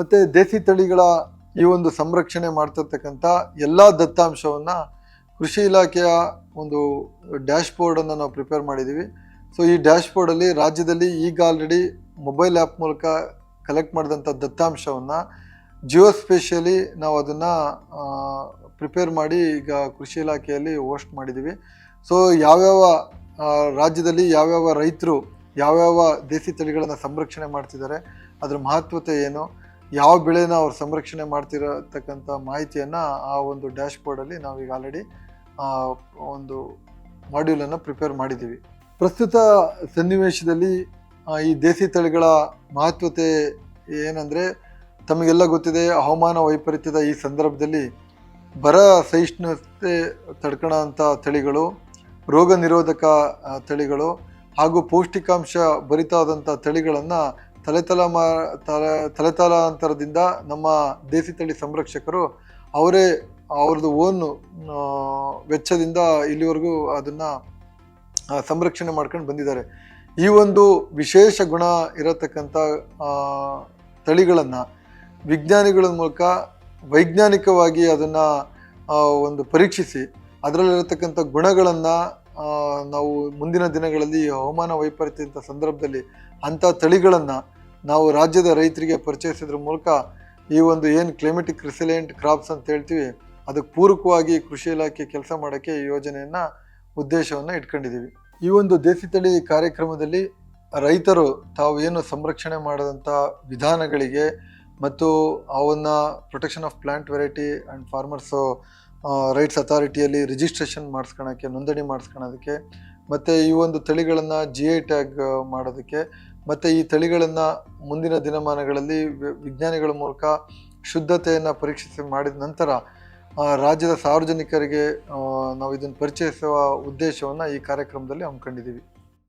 ಮತ್ತು ದೇಸಿ ತಳಿಗಳ ಈ ಒಂದು ಸಂರಕ್ಷಣೆ ಮಾಡ್ತಿರ್ತಕ್ಕಂಥ ಎಲ್ಲ ದತ್ತಾಂಶವನ್ನು ಕೃಷಿ ಇಲಾಖೆಯ ಒಂದು ಡ್ಯಾಶ್ ಬೋರ್ಡನ್ನು ನಾವು ಪ್ರಿಪೇರ್ ಮಾಡಿದ್ದೀವಿ ಸೊ ಈ ಡ್ಯಾಶ್ ಬೋರ್ಡಲ್ಲಿ ರಾಜ್ಯದಲ್ಲಿ ಈಗ ಆಲ್ರೆಡಿ ಮೊಬೈಲ್ ಆ್ಯಪ್ ಮೂಲಕ ಕಲೆಕ್ಟ್ ಮಾಡಿದಂಥ ದತ್ತಾಂಶವನ್ನು ಜಿಯೋ ಸ್ಪೇಷಿಯಲಿ ನಾವು ಅದನ್ನು ಪ್ರಿಪೇರ್ ಮಾಡಿ ಈಗ ಕೃಷಿ ಇಲಾಖೆಯಲ್ಲಿ ಹೋಸ್ಟ್ ಮಾಡಿದ್ದೀವಿ ಸೊ ಯಾವ್ಯಾವ ರಾಜ್ಯದಲ್ಲಿ ಯಾವ್ಯಾವ ರೈತರು ಯಾವ್ಯಾವ ದೇಸಿ ತಳಿಗಳನ್ನು ಸಂರಕ್ಷಣೆ ಮಾಡ್ತಿದ್ದಾರೆ, ಅದರ ಮಹತ್ವತೆ ಏನು ಯಾವ ಬೆಳೆನ ಅವ್ರು ಸಂರಕ್ಷಣೆ ಮಾಡ್ತಿರತಕ್ಕಂಥ ಮಾಹಿತಿಯನ್ನು ಆ ಒಂದು ಡ್ಯಾಶ್ ಬೋರ್ಡಲ್ಲಿ ನಾವೀಗ ಆಲ್ರೆಡಿ ಒಂದು ಮಾಡ್ಯೂಲನ್ನು ಪ್ರಿಪೇರ್ ಮಾಡಿದ್ದೀವಿ. ಪ್ರಸ್ತುತ ಸನ್ನಿವೇಶದಲ್ಲಿ ಈ ದೇಸಿ ತಳಿಗಳ ಮಹತ್ವತೆ ಏನಂದರೆ, ತಮಗೆಲ್ಲ ಗೊತ್ತಿದೆ, ಹವಾಮಾನ ವೈಪರೀತ್ಯದ ಈ ಸಂದರ್ಭದಲ್ಲಿ ಬರ ಸಹಿಷ್ಣುತೆ ತಡ್ಕೊಳ್ಳೋಂಥ ತಳಿಗಳು, ರೋಗ ನಿರೋಧಕ ತಳಿಗಳು ಹಾಗೂ ಪೌಷ್ಟಿಕಾಂಶ ಭರಿತಾದಂಥ ತಳಿಗಳನ್ನು ತಲೆ ತಲೆತಲಾಂತರದಿಂದ ನಮ್ಮ ದೇಸಿ ತಳಿ ಸಂರಕ್ಷಕರು ಅವರೇ ಅವ್ರದ್ದು ಓನ್ ವೆಚ್ಚದಿಂದ ಇಲ್ಲಿವರೆಗೂ ಅದನ್ನು ಸಂರಕ್ಷಣೆ ಮಾಡ್ಕೊಂಡು ಬಂದಿದ್ದಾರೆ. ಈ ಒಂದು ವಿಶೇಷ ಗುಣ ಇರತಕ್ಕಂಥ ತಳಿಗಳನ್ನು ವಿಜ್ಞಾನಿಗಳ ಮೂಲಕ ವೈಜ್ಞಾನಿಕವಾಗಿ ಅದನ್ನು ಒಂದು ಪರೀಕ್ಷಿಸಿ ಅದರಲ್ಲಿರತಕ್ಕಂಥ ಗುಣಗಳನ್ನು ನಾವು ಮುಂದಿನ ದಿನಗಳಲ್ಲಿ ಹವಾಮಾನ ವೈಪರೀತ್ಯದ ಸಂದರ್ಭದಲ್ಲಿ ಅಂಥ ತಳಿಗಳನ್ನು ನಾವು ರಾಜ್ಯದ ರೈತರಿಗೆ ಪರಿಚಯಿಸಿದ್ರ ಮೂಲಕ ಈ ಒಂದು ಏನು ಕ್ಲೈಮೆಟಿಕ್ ರಿಸಿಲೆಂಟ್ ಕ್ರಾಪ್ಸ್ ಅಂತ ಹೇಳ್ತೀವಿ ಅದಕ್ಕೆ ಪೂರಕವಾಗಿ ಕೃಷಿ ಇಲಾಖೆ ಕೆಲಸ ಮಾಡೋಕ್ಕೆ ಈ ಯೋಜನೆಯನ್ನು ಉದ್ದೇಶವನ್ನು ಇಟ್ಕೊಂಡಿದ್ದೀವಿ ಈ ಒಂದು ದೇಸಿ ತಳಿ ಕಾರ್ಯಕ್ರಮದಲ್ಲಿ ರೈತರು ತಾವು ಏನು ಸಂರಕ್ಷಣೆ ಮಾಡಿದಂಥ ವಿಧಾನಗಳಿಗೆ ಮತ್ತು ಅವನ್ನ protection of plant variety and farmers rights ಅಥಾರಿಟಿಯಲ್ಲಿ registration ಮಾಡಿಸ್ಕೊಳಕ್ಕೆ ನೋಂದಣಿ ಮಾಡಿಸ್ಕೊಳೋದಕ್ಕೆ ಮತ್ತು ಈ ಒಂದು ತಳಿಗಳನ್ನು ಜಿ ಐ ಟ್ಯಾಗ್ ಮಾಡೋದಕ್ಕೆ ಮತ್ತು ಈ ತಳಿಗಳನ್ನು ಮುಂದಿನ ದಿನಮಾನಗಳಲ್ಲಿ ವಿಜ್ಞಾನಿಗಳ ಮೂಲಕ ಶುದ್ಧತೆಯನ್ನು ಪರೀಕ್ಷಿಸಿ ಮಾಡಿದ ನಂತರ ರಾಜ್ಯದ ಸಾರ್ವಜನಿಕರಿಗೆ ನಾವು ಇದನ್ನು ಪರಿಚಯಿಸುವ ಉದ್ದೇಶವನ್ನು ಈ ಕಾರ್ಯಕ್ರಮದಲ್ಲಿ ಹಮ್ಮಿಕೊಂಡಿದ್ದೀವಿ.